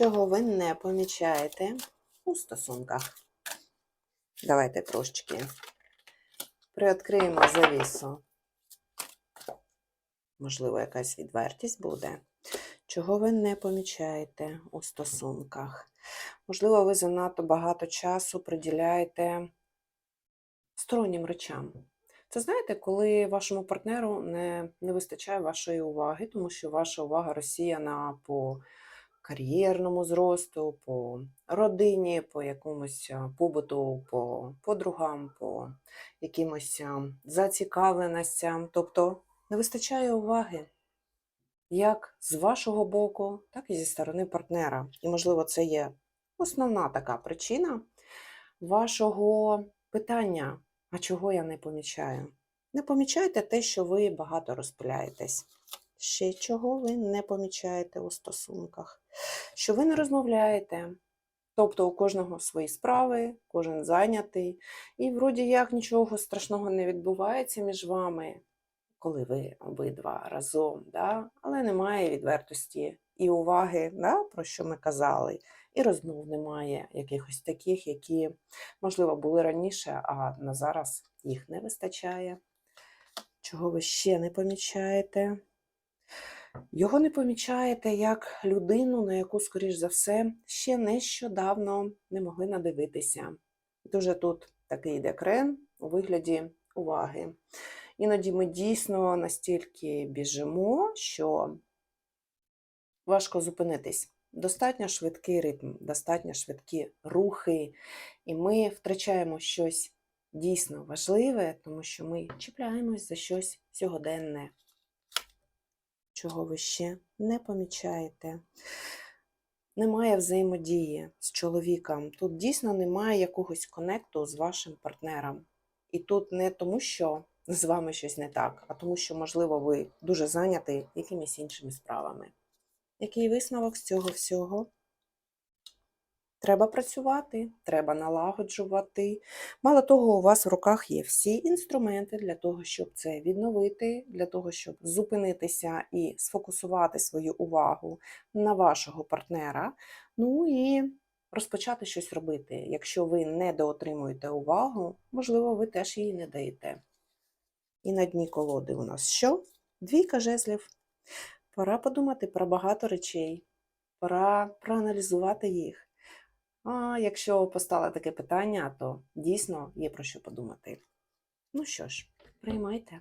чого ви не помічаєте у стосунках. Давайте трошечки приоткриємо завісу. Можливо, якась відвертість буде. Чого ви не помічаєте у стосунках? Можливо, ви занадто багато часу приділяєте стороннім речам. Це знаєте, коли вашому партнеру не, не вистачає вашої уваги, тому що ваша увага розсіяна по кар'єрному зросту, по родині, по якомусь побуту, по подругам, по якимось зацікавленостям. Тобто не вистачає уваги як з вашого боку, так і зі сторони партнера. І, можливо, це є основна така причина вашого питання, а чого я не помічаю? Не помічайте те, що ви багато розпиляєтесь. Ще чого ви не помічаєте у стосунках, що ви не розмовляєте. Тобто у кожного свої справи, кожен зайнятий, і вроді як нічого страшного не відбувається між вами, коли ви обидва разом, да? але немає відвертості і уваги, да? про що ми казали, і розмов немає якихось таких, які, можливо, були раніше, а на зараз їх не вистачає. Чого ви ще не помічаєте? Його не помічаєте як людину, на яку, скоріш за все, ще нещодавно не могли надивитися. Дуже тут такий йде крен у вигляді уваги. Іноді ми дійсно настільки біжимо, що важко зупинитись. Достатньо швидкий ритм, достатньо швидкі рухи, і ми втрачаємо щось дійсно важливе, тому що ми чіпляємось за щось сьогоденне, чого ви ще не помічаєте. Немає взаємодії з чоловіком. Тут дійсно немає якогось конекту з вашим партнером. І тут не тому, що з вами щось не так, а тому, що, можливо, ви дуже зайняті якимись іншими справами. Який висновок з цього всього? Треба працювати, треба налагоджувати. Мало того, у вас в руках є всі інструменти для того, щоб це відновити, для того, щоб зупинитися і сфокусувати свою увагу на вашого партнера. Ну і розпочати щось робити. Якщо ви не доотримуєте увагу, можливо, ви теж її не даєте. І на дні колоди у нас що? Двійка жезлів. Пора подумати про багато речей, пора проаналізувати їх. А якщо постало таке питання, то дійсно є про що подумати. Ну що ж, приймайте.